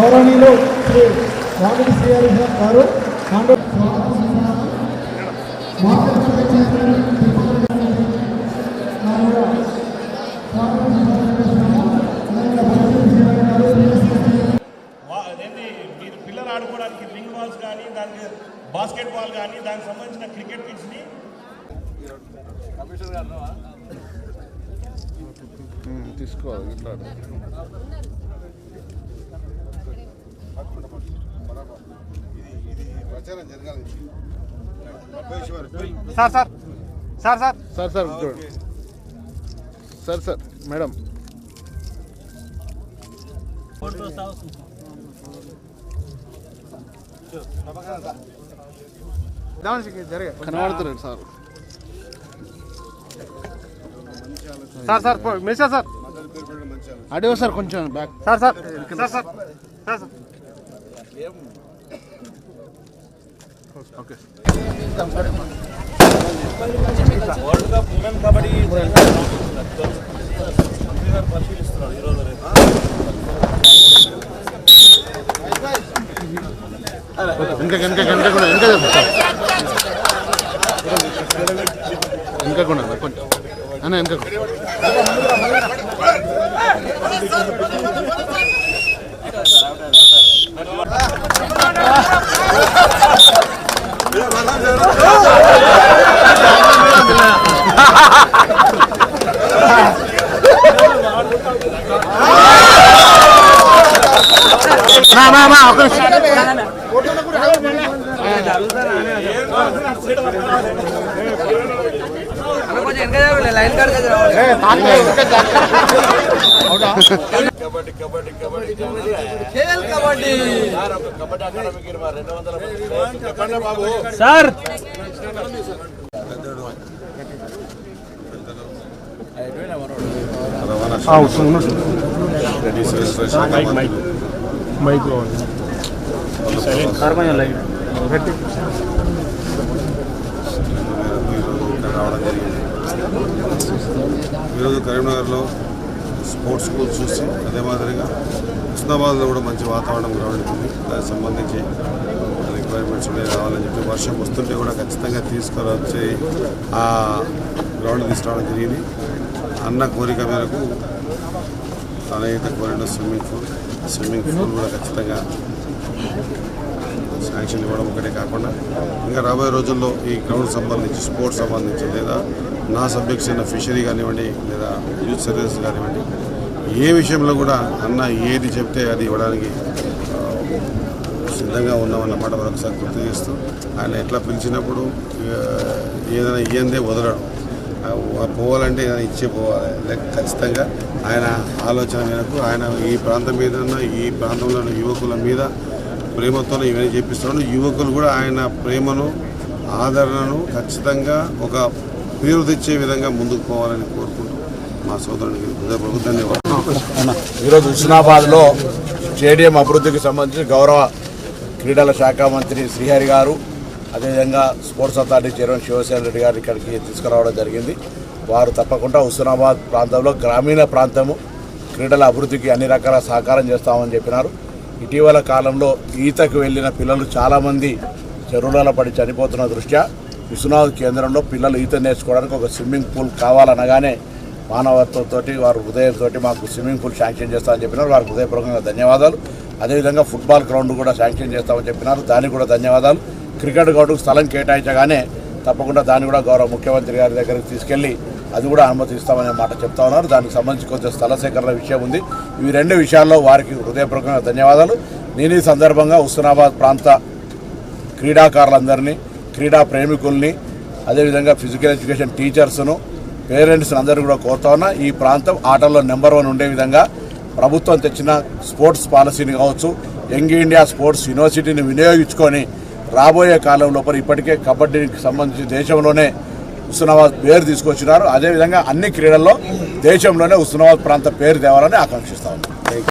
Already Srihari గారు condor- వా- అదేంటి? మీరు పిల్లలు ఆడుకోవడానికి రింగ్ బాల్స్ కానీ దానికి బాస్కెట్ బాల్ కానీ దానికి సంబంధించిన క్రికెట్ కిట్స్ని తీసుకోవాలి ఇట్లా ప్రచారం జరగాలి sir. Sir sir. Sir sir sir చూడండి. Sir sir madam. జరిగే కనబడుతున్నాడు sir. Sir sir mister sir. అడిగో sir కొంచెం back. Sir sir sir sir sir sir. Okay. World cup women kabaddi పరిశీలిస్తున్నారు ఈరోజు రేపు ఇంకా ఇంకా ఇంకా కూడా ఇంకా ఇంకా కూడా కొంచెం అన్న ఇంకా మా మా ఒక నిమిషం. కబడ్డీ కబడ్డీ కబడ్డీ కబడ్డీ సార్ ఒక కబడ్డీ అకాడమీకి ఇరవై రెండు వందల చెప్పండి బాబు సార్! రవాణా రెడ్డి మైక్ ఇక్కడ రావడం జరిగింది ఈరోజు కరీంనగర్లో స్పోర్ట్స్ స్కూల్ చూసి అదే మాదిరిగా హుస్నాబాద్లో కూడా మంచి వాతావరణం గ్రౌండ్ ఉంది. దానికి సంబంధించి రిక్వైర్మెంట్స్ ఉన్నాయి రావాలని చెప్పి వర్షం వస్తుంటే కూడా ఖచ్చితంగా తీసుకొని వచ్చి ఆ గ్రౌండ్ తీసుకురావడం జరిగింది. అన్న కోరిక మేరకు తనైతే కోరిన స్విమ్మింగ్ పూల్ స్విమ్మింగ్ పూల్ కూడా ఖచ్చితంగా శాంక్షన్ ఇవ్వడం ఒకటే కాకుండా ఇంకా రాబోయే రోజుల్లో ఈ గ్రౌండ్ సంబంధించి స్పోర్ట్స్ సంబంధించి లేదా నా సబ్జెక్ట్స్ అయిన ఫిషరీ కానివ్వండి లేదా యూత్ సర్వీస్ కానివ్వండి ఏ విషయంలో కూడా అన్న ఏది చెప్తే అది ఇవ్వడానికి సిద్ధంగా ఉన్నామన్నమాట మరొకసారి గుర్తు చేస్తూ ఆయన ఎట్లా పిలిచినప్పుడు ఏదైనా ఇయ్యందే వదలడం. పోవాలంటే ఏదైనా ఇచ్చే పోవాలి. లేక ఖచ్చితంగా ఆయన ఆలోచన మేరకు ఆయన ఈ ప్రాంతం మీద ఉన్న ఈ ప్రాంతంలో యువకుల మీద ప్రేమతో ఇవన్నీ చేపిస్తున్నాడు. యువకులు కూడా ఆయన ప్రేమను ఆదరణను ఖచ్చితంగా ఒక పేరు తెచ్చే విధంగా ముందుకు పోవాలని కోరుకుంటూ మా సోదరునికి హృదయపూర్వక ధన్యవాదాలు. ఈరోజు హుస్నాబాద్లో స్టేడియం అభివృద్ధికి సంబంధించి గౌరవ క్రీడల శాఖ మంత్రి శ్రీహరి గారు అదేవిధంగా sports authority chairman Shivasena Reddy garu ఇక్కడికి తీసుకురావడం జరిగింది. వారు తప్పకుండా హుస్నాబాద్ ప్రాంతంలో గ్రామీణ ప్రాంతము క్రీడల అభివృద్ధికి అన్ని రకాల సహకారం చేస్తామని చెప్పినారు. ఇటీవల కాలంలో ఈతకు వెళ్ళిన పిల్లలు చాలామంది చెరువులలో పడి చనిపోతున్న దృష్ట్యా విశ్వనాథ్ కేంద్రంలో పిల్లలు ఈత నేర్చుకోవడానికి ఒక స్విమ్మింగ్ పూల్ కావాలనగానే మానవత్వంతోటి వారు హృదయంతో మాకు స్విమ్మింగ్ పూల్ శాంక్షన్ చేస్తామని చెప్పినారు. వారికి హృదయపూర్వకంగా ధన్యవాదాలు. అదేవిధంగా ఫుట్బాల్ గ్రౌండ్ కూడా శాంక్షన్ చేస్తామని చెప్పినారు. దానికి కూడా ధన్యవాదాలు. క్రికెట్ గ్రౌండ్కు స్థలం కేటాయించగానే తప్పకుండా దాన్ని కూడా గౌరవ ముఖ్యమంత్రి గారి దగ్గరికి తీసుకెళ్ళి అది కూడా అనుమతిస్తామనే మాట చెప్తా ఉన్నారు. దానికి సంబంధించి కొంచెం స్థల సేకరణ విషయం ఉంది. ఈ రెండు విషయాల్లో వారికి హృదయపూర్వకంగా ధన్యవాదాలు. నేను ఈ సందర్భంగా హుస్నాబాద్ ప్రాంత క్రీడాకారులందరినీ క్రీడా ప్రేమికుల్ని అదేవిధంగా ఫిజికల్ ఎడ్యుకేషన్ టీచర్స్ను పేరెంట్స్ని అందరూ కూడా కోరుతా ఉన్నా. ఈ ప్రాంతం ఆటల్లో నెంబర్ వన్ ఉండే విధంగా ప్రభుత్వం తెచ్చిన స్పోర్ట్స్ పాలసీని కావచ్చు యంగ్ ఇండియా స్పోర్ట్స్ యూనివర్సిటీని వినియోగించుకొని రాబోయే కాలం లోపల ఇప్పటికే కబడ్డీకి సంబంధించి దేశంలోనే హుస్నాబాద్ పేరు తీసుకొచ్చినారు. అదేవిధంగా అన్ని క్రీడల్లో దేశంలోనే హుస్నాబాద్ ప్రాంత పేరు తేవాలని ఆకాంక్షిస్తా ఉన్నాం.